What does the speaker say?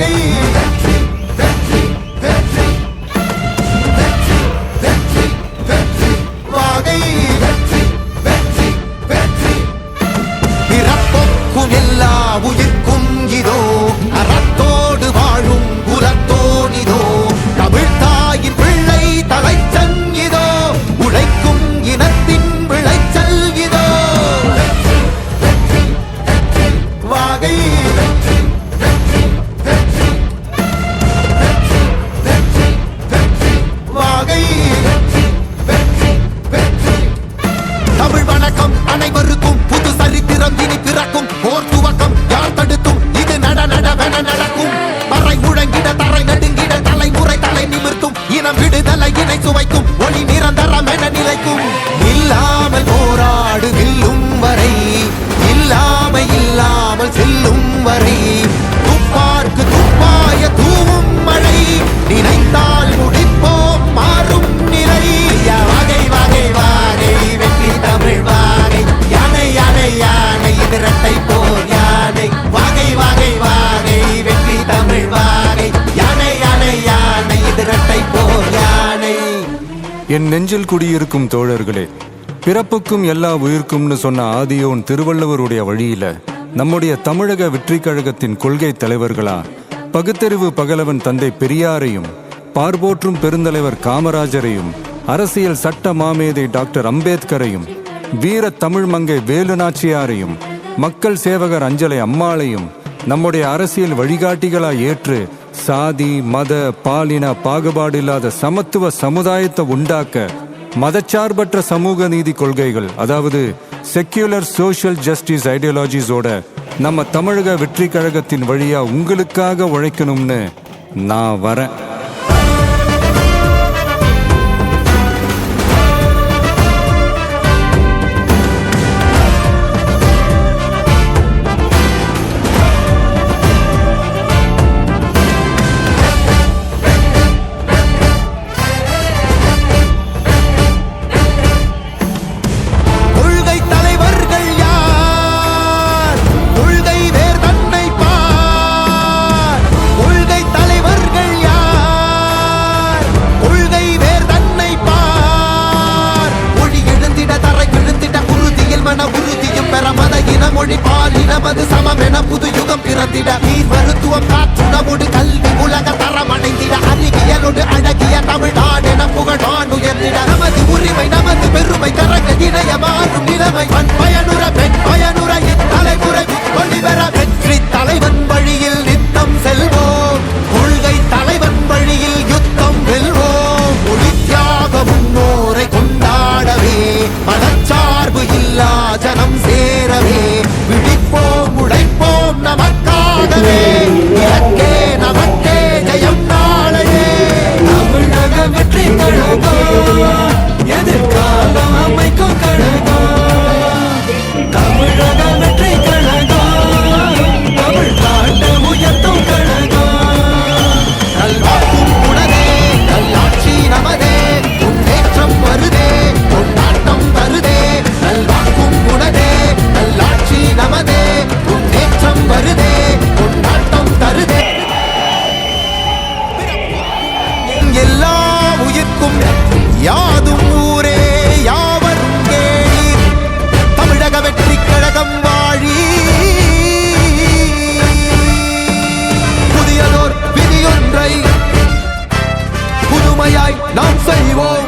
வாகை வரை. துப்பார்க்கு துப்பாய தூவும் மழை. நினைத்தால் முடிப்போம் மாறும் நிலை. வகை வகை வாகை வெற்றி தமிழ் வாகை. யானை யானை யானை இது இரட்டை போர் யானை. வாகை வாகை வாகை வெற்றி தமிழ் வாகை. யானை யானை யானை இது இரட்டை போர் யானை. என் நெஞ்சில் குடியிருக்கும் தோழர்களே பிறப்புக்கும் எல்லா உயிர்க்கும்னு சொன்ன ஆதியோன் திருவள்ளுவருடைய வழியில நம்முடைய தமிழக வெற்றி கழகத்தின் கொள்கை தலைவர்களா பகுத்தறிவு பகலவன் தந்தை பெரியாரையும் பார்போற்றும் பெருந்தலைவர் காமராஜரையும் அரசியல் சட்ட மாமேதை டாக்டர் அம்பேத்கரையும் வீர தமிழ் மங்கை வேலு நாச்சியாரையும் மக்கள் சேவகர் அஞ்சலை அம்மாளையும் நம்முடைய அரசியல் வழிகாட்டிகளா ஏற்று சாதி மத பாலின பாகுபாடு இல்லாத சமத்துவ சமுதாயத்தை உண்டாக்க மதச்சார்பற்ற சமூக நீதி கொள்கைகள் அதாவது செக்யூலர் சோஷியல் ஜஸ்டிஸ் ஐடியாலஜிஸோட நம்ம தமிழக வெற்றி கழகத்தின் வழியா உங்களுக்காக உழைக்கணும்னு நான் வரேன். புது யுகம் பிறந்திட. நீர் மருத்துவம் காற்றுணவோடு கல்வி உலக தரமடைந்திட. அறிவியலோடு அழகிய தமிழா யாதும் ஊரே யாவரும் கேளீர் தமிழக வெற்றி கழகம் வாழி நாம் செய்வோம்.